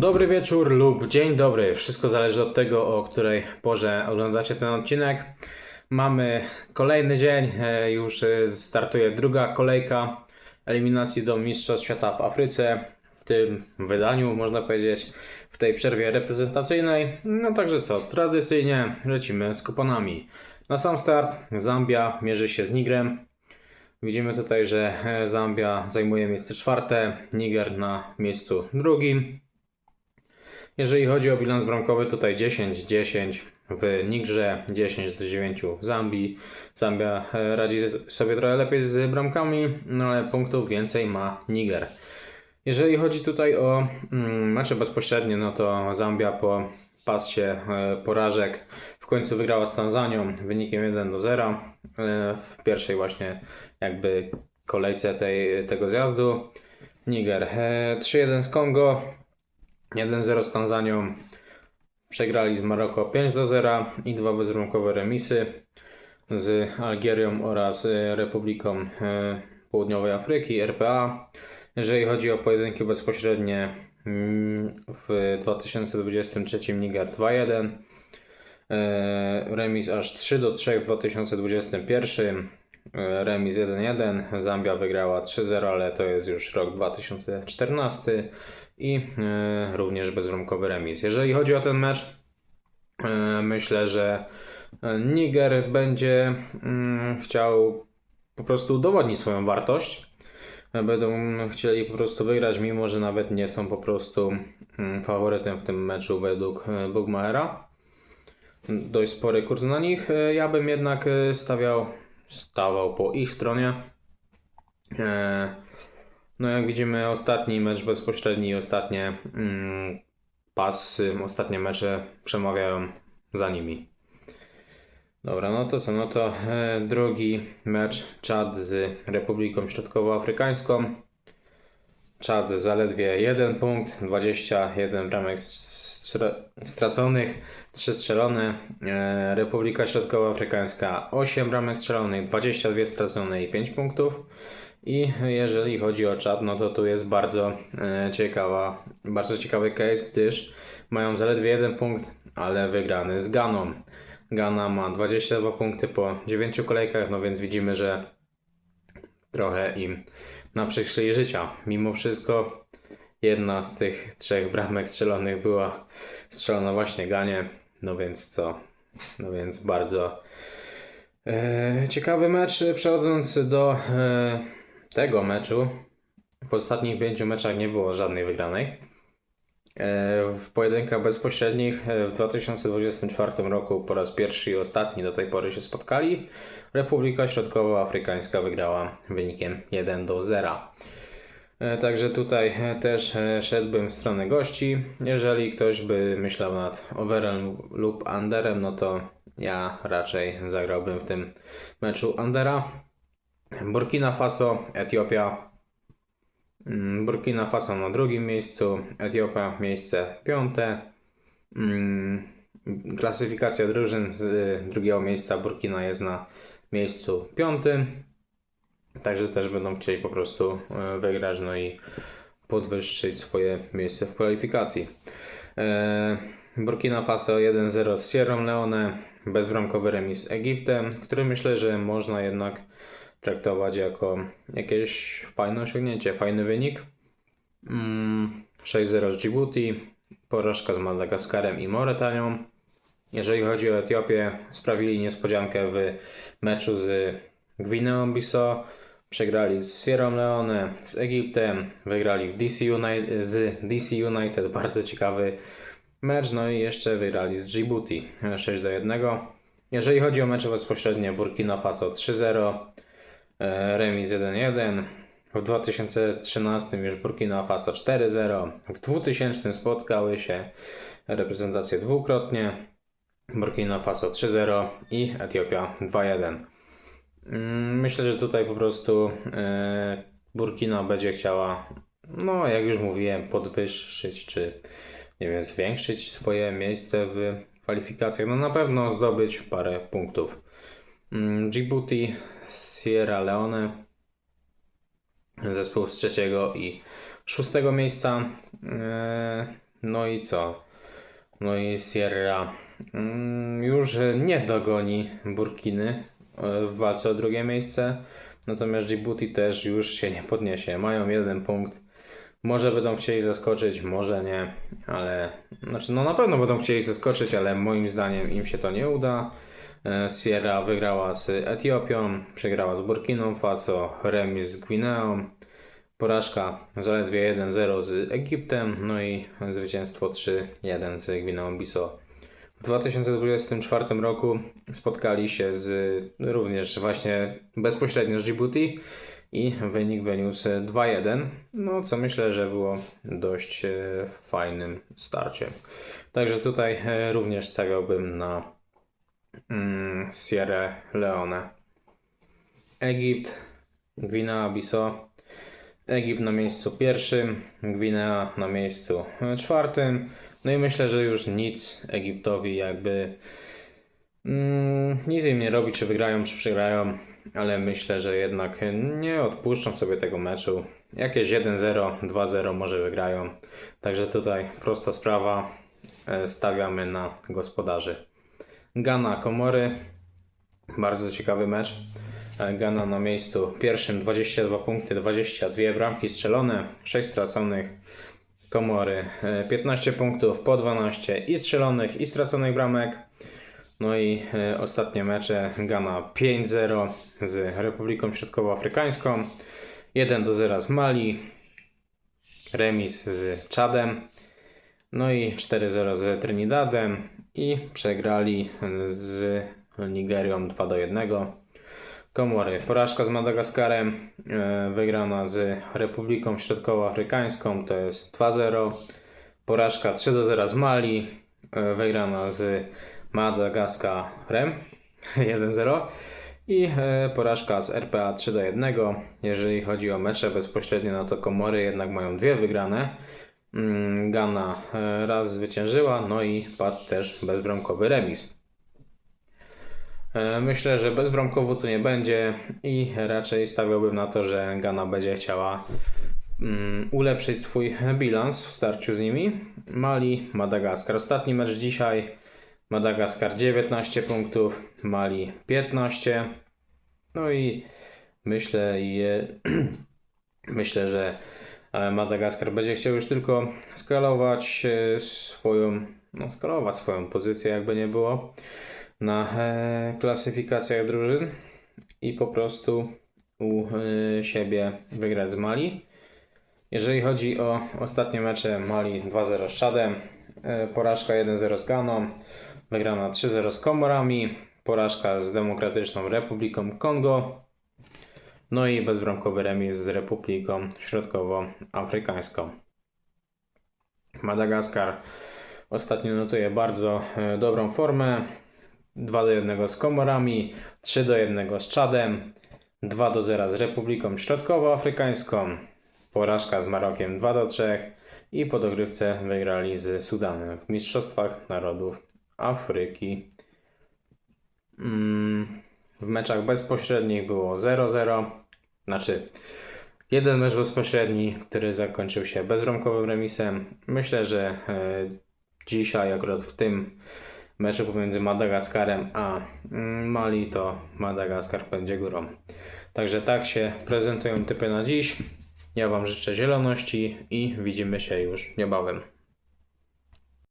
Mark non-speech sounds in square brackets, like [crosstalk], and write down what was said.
Dobry wieczór lub dzień dobry. Wszystko zależy od tego, o której porze oglądacie ten odcinek. Mamy kolejny dzień, e, już e, startuje druga kolejka eliminacji do Mistrzostw Świata w Afryce. W tym wydaniu, można powiedzieć, w tej przerwie reprezentacyjnej. No także co, tradycyjnie lecimy z kuponami. Na sam start Zambia mierzy się z Nigrem. Widzimy tutaj, że e, Zambia zajmuje miejsce czwarte, Niger na miejscu drugim. Jeżeli chodzi o bilans bramkowy, tutaj 10-10 w Nigrze, 10 do 9 w Zambii. Zambia e, radzi sobie trochę lepiej z bramkami, no ale punktów więcej ma Niger. Jeżeli chodzi tutaj o mm, mecze bezpośrednie, no to Zambia po pasie e, porażek w końcu wygrała z Tanzanią wynikiem 1 do 0 e, w pierwszej właśnie jakby kolejce tej, tego zjazdu. Niger e, 3-1 z Kongo, 1-0 z Tanzanią. Przegrali z Maroko 5 do 0 i dwa bezbramkowe remisy z Algierią oraz e, Republiką e, Południowej Afryki, RPA. Jeżeli chodzi o pojedynki bezpośrednie mm, w 2023 Niger 2-1, e, remis aż 3 do 3 w 2021, e, remis 1-1, Zambia wygrała 3-0, ale to jest już rok 2014 i e, również bezbramkowy remis. Jeżeli chodzi o ten mecz, e, myślę, że Niger będzie mm, chciał po prostu udowodnić swoją wartość. Będą chcieli po prostu wygrać, mimo że nawet nie są po prostu mm, faworytem w tym meczu według e, Bugmachera. Dość spory kurs na nich. E, Ja bym jednak e, stawiał, stawał po ich stronie. E, No jak widzimy ostatni mecz bezpośredni ostatnie mm, pasy, ostatnie mecze przemawiają za nimi. Dobra, no to co, no to e, drugi mecz Czad z Republiką Środkowoafrykańską. Czad zaledwie 1 punkt, 21 bramek straconych, 3 strzelone. E, Republika Środkowoafrykańska 8 bramek strzelonych, 22 stracone i 5 punktów. I jeżeli chodzi o Czad, no to tu jest bardzo e, ciekawa, bardzo ciekawy case, gdyż mają zaledwie jeden punkt, ale wygrany z Ganą. Ghana ma 22 punkty po 9 kolejkach, no więc widzimy, że trochę im naprzykrzyli życia. Mimo wszystko jedna z tych trzech bramek strzelonych była strzelona właśnie Ganie, no więc co? No więc bardzo e, ciekawy mecz. Przechodząc do e, tego meczu, w ostatnich pięciu meczach nie było żadnej wygranej. E, W pojedynkach bezpośrednich e, w 2024 roku po raz pierwszy i ostatni do tej pory się spotkali. Republika Środkowoafrykańska wygrała wynikiem 1 do 0. E, Także tutaj e, też e, szedłbym w stronę gości. Jeżeli ktoś by myślał nad overem lub underem, no to ja raczej zagrałbym w tym meczu undera. Burkina Faso, Etiopia, Mm, Burkina Faso na drugim miejscu, Etiopia miejsce piąte. Mm, Klasyfikacja drużyn z drugiego miejsca Burkina jest na miejscu piątym. Także też będą chcieli po prostu y, wygrać, no i podwyższyć swoje miejsce w kwalifikacji. E, Burkina Faso 1-0 z Sierra Leone, bezbramkowy remis z Egiptem, który myślę, że można jednak traktować jako jakieś fajne osiągnięcie, fajny wynik. Mm, 6-0 z Djibouti, porażka z Madagaskarem i Mauretanią. Jeżeli chodzi o Etiopię, sprawili niespodziankę w meczu z Gwineą Bissau. Przegrali z Sierra Leone, z Egiptem, wygrali w DC United, z DC United, bardzo ciekawy mecz, no i jeszcze wygrali z Djibouti 6 do 1. Jeżeli chodzi o mecze bezpośrednie, Burkina Faso 3-0, e, remis 1-1. W 2013 już Burkina Faso 4-0. W 2000 spotkały się reprezentacje dwukrotnie. Burkina Faso 3-0 i Etiopia 2-1. Mm, Myślę, że tutaj po prostu e, Burkina będzie chciała, no jak już mówiłem, podwyższyć czy nie wiem, zwiększyć swoje miejsce w kwalifikacjach. No na pewno zdobyć parę punktów. Mm, Djibouti, Sierra Leone, zespół z trzeciego i szóstego miejsca. E, No i co? No i Sierra mm, już nie dogoni Burkiny w walce o drugie miejsce. Natomiast Djibouti też już się nie podniesie. Mają jeden punkt. Może będą chcieli zaskoczyć, może nie, ale znaczy no na pewno będą chcieli zaskoczyć, ale moim zdaniem im się to nie uda. E, Sierra wygrała z Etiopią, przegrała z Burkiną Faso, remis z Gwineą, porażka zaledwie 1-0 z Egiptem, no i zwycięstwo 3-1 z Gwineą Bissau. W 2024 roku spotkali się z również właśnie bezpośrednio z Djibouti i wynik wyniósł 2-1, no co myślę, że było dość e, fajnym starciem. Także tutaj e, również stawiałbym na mm, Sierra Leone. Egipt, Gwinea Bissau. Egipt na miejscu pierwszym, Gwinea na miejscu e, czwartym. No i myślę, że już nic Egiptowi jakby mm, nic im nie robi, czy wygrają, czy przegrają, ale myślę, że jednak nie odpuszczą sobie tego meczu. Jakieś 1-0, 2-0 może wygrają. Także tutaj prosta sprawa. E, Stawiamy na gospodarzy. Ghana Komory. Bardzo ciekawy mecz. E, Ghana na miejscu pierwszym 22 punkty, 22 bramki strzelone, 6 straconych. Komory e, 15 punktów po 12 i strzelonych i straconych bramek. No i e, ostatnie mecze Ghana 5-0 z Republiką Środkowoafrykańską, 1-0 z Mali, remis z Czadem, no i 4-0 z Trinidadem i przegrali z Nigerią 2-1. Komory, porażka z Madagaskarem, e, wygrana z Republiką Środkowoafrykańską to jest 2-0. Porażka 3-0 z Mali, e, wygrana z Madagaskarem [laughs] 1-0 i e, porażka z RPA 3-1. Jeżeli chodzi o mecze bezpośrednie, no to Komory jednak mają dwie wygrane. Mm, Ghana raz zwyciężyła, no i padł też bezbramkowy remis. E, Myślę, że bezbramkowo tu nie będzie i raczej stawiałbym na to, że Ghana będzie chciała mm, ulepszyć swój bilans w starciu z nimi. Mali, Madagaskar. Ostatni mecz dzisiaj. Madagaskar 19 punktów, Mali 15. No i myślę, i, [clears throat] myślę, że e, Madagaskar będzie chciał już tylko skalować e, swoją, no skalować swoją pozycję, jakby nie było, na klasyfikacjach drużyn i po prostu u e, siebie wygrać z Mali. Jeżeli chodzi o ostatnie mecze Mali 2-0 z Czadem, e, porażka 1-0 z Ganą, wygrana 3-0 z Komorami, porażka z Demokratyczną Republiką Kongo, no i bezbramkowy remis z Republiką Środkowoafrykańską. Madagaskar ostatnio notuje bardzo e, dobrą formę. 2 do 1 z Komorami, 3 do 1 z Czadem, 2 do 0 z Republiką Środkowoafrykańską, porażka z Marokiem 2 do 3 i po dogrywce wygrali z Sudanem w Mistrzostwach Narodów Afryki. Mm, W meczach bezpośrednich było 0-0, znaczy jeden mecz bezpośredni, który zakończył się bezbramkowym remisem. Myślę, że e, dzisiaj akurat w tym meczu pomiędzy Madagaskarem a mm, Mali to Madagaskar będzie górą. Także tak się prezentują typy na dziś. Ja Wam życzę zieloności i widzimy się już niebawem.